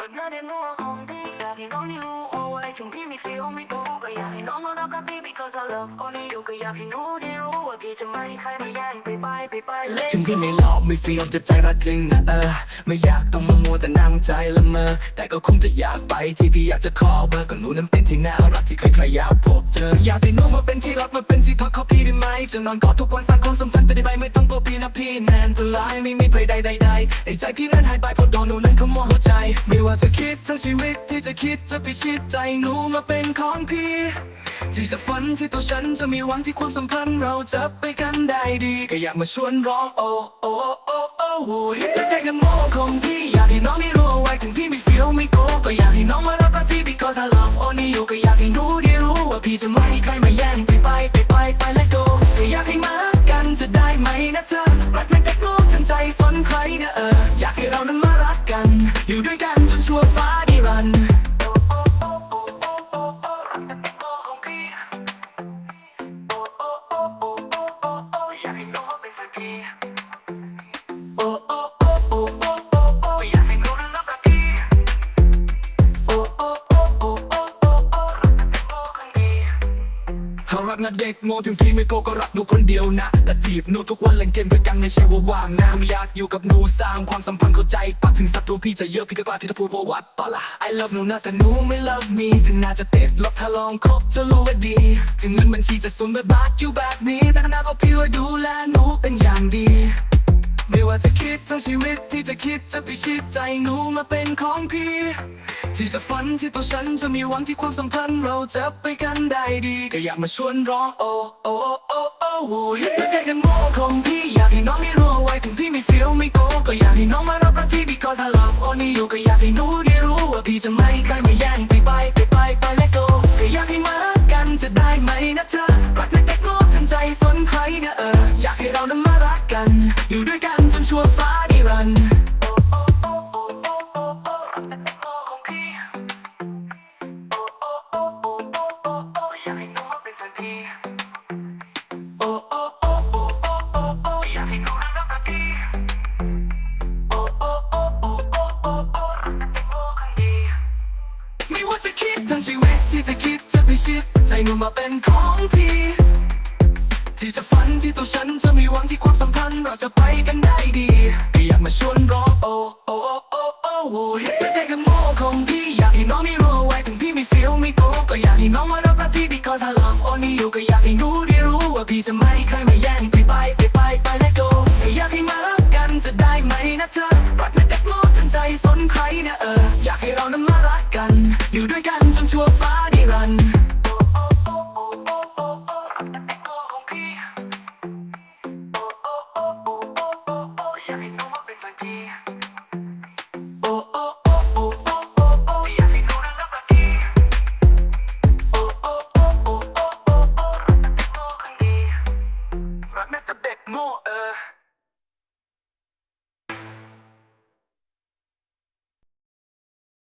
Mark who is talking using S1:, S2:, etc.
S1: ก็น่าได้รู้ว่าของพี่อยากให้น้องได้รู้เอาไว้ถึงพี่ไม่ feel ไม่รู้ก็อยากให้น้องมารักกับพี่ because I love only you ก็อยากให้หนูได้รู้ว่าพี่จะไม่ใครมาแย่งไปไปไปไปเล่น
S2: ถึงพี่ไม่หลอกไม่ฟีลจะใจรักจริงนะเออ ไม่อยากต้องมามัวแต่นั่งใจละเมอ แต่ก็คงจะอยากไปที่พี่อยากจะขอเบอร์ก็หนูนั้นเป็นที่น่ารักที่ใครๆอยากพบเจอ อยากให้หนูมาเป็นที่รักมาเป็นที่พักของพี่ได้ไหมจะนอนกอดทุกวันสร้างความสัมพันธ์จะได้ไหมไม่ต้องกลัวพี่นะพี่แนนตัวลายไม่มีภัยใดใดในใจพี่นั้นหายไปเพราะโดนหนูนั้นขโมยหัวใจ ว่าจะคิดทั้งชีวิตที่จะคิดจะพิชิตใจหนูมาเป็นของพี่ ที่จะฝันที่ตัวฉันจะมีหวังที่ความสัมพันธ์เราจะไปกันได้ดีก็อยากมาชวนร้องโอ้โอ้โอ้โอ้โอ้ยและได้กันโง่ของพี่อยากให้น้องได้รู้ไว้ถึงพี่ไม่ feel ไม่โกก็อยากให้น้องมารับรักพี่ because I love only you ก็อยากให้รู้ได้รู้ว่าพี่จะไม่ให้ใครมาแย่งไปไปไปไปไป let go ก็อยากให้มากันจะได้ไหมนะเธอรักไม่ได้รู้ทั้งใจสนใครนะเอออยากให้เรานั้นมารักกัน รั
S1: กนะ
S2: เด็กโง่ถึงพี่ไม่โกก็รักหนูคนเดียวนะ แต่จีบหนูทุกวันเล่นเกมด้วยกันไม่ใช่ว่าว่างนะไม่อยากอยู่กับหนูสร้างความสัมพันธ์เข้าใจปักถึงศัตรูพี่จะเยอะพี่ก็กล้าที่จะพูดว่าวัดปะละ I love หนูนะแต่หนูไม่ love me ถึงน่าจะติดลบถ้าลองคบจะรู้ว่าดี ถึงเงินบัญชีจะสูญไปบาทอยู่แบบนี้แต่หน้าก็พี่ว่าดูแลหนูเป็นอย่างดี ไม่ว่าจะคิดทั้งชีวิตที่จะคิดจะพิชิตใจหนูมาเป็นของพี่ ที่จะฝันที่ตัวฉันจะมีหวังที่ความสัมพันธ์เราจะไปกันได้ดี ก็อยากมาชวนร้องโอ้โอ้โอ้โอ้โอ้ยและเด็กกันโง่ของพี่อยากให้น้องได้รู้เอาไว้ถึงพี่ไม่ feel ไม่โกก็อยากให้น้องมารับรักพี่ because I love only you ก็อยากให้หนูได้รู้ว่าพี่จะไม่ให้ใครมาแย่งไปไปไปไปไป let go ก็อยากให้มากันจะได้ไหมนะเธอ ด้วยกันจนชั่วฟ้านิรันดร์
S1: โอ้โอ้โอ้โอ้โอ้โอ้โอ้ของพี่โอ้โอ้โอ้โอ้โอ้โอ้โอ้อยากให้น้องเป็นแฟนพี่
S2: โอ้โอ้โอ้โอ้โอ้โอ้โอ้
S1: อยากให้น้องนั้น
S2: จะคิดทางชีวิตที่จะคิดจะพิชิตใจหนูมาเป็นของพี่ ที่จะฝันที่ตัวฉันจะมีหวังที่ความสัมพันธ์เราจะไปกันได้ดีก็อยากมาชวนร้องโอ้โอ้โอ้โอ้โอ้โอ้แต่แต่กับโมของพี่อยากให้น้องมีรู้ไว้ถึงพี่มีฟิลมีโตก็อยากให้น้องมารับรักพี่ because I love only you ก็อยากให้รู้ได้รู้ว่าพี่จะไม่เคยมาแย่งพี่ไปไปไปไป let go อยากให้มารักกันจะได้ไหมนะเธอรักและเด็กโลดทันใจสนใครนะเอออยากให้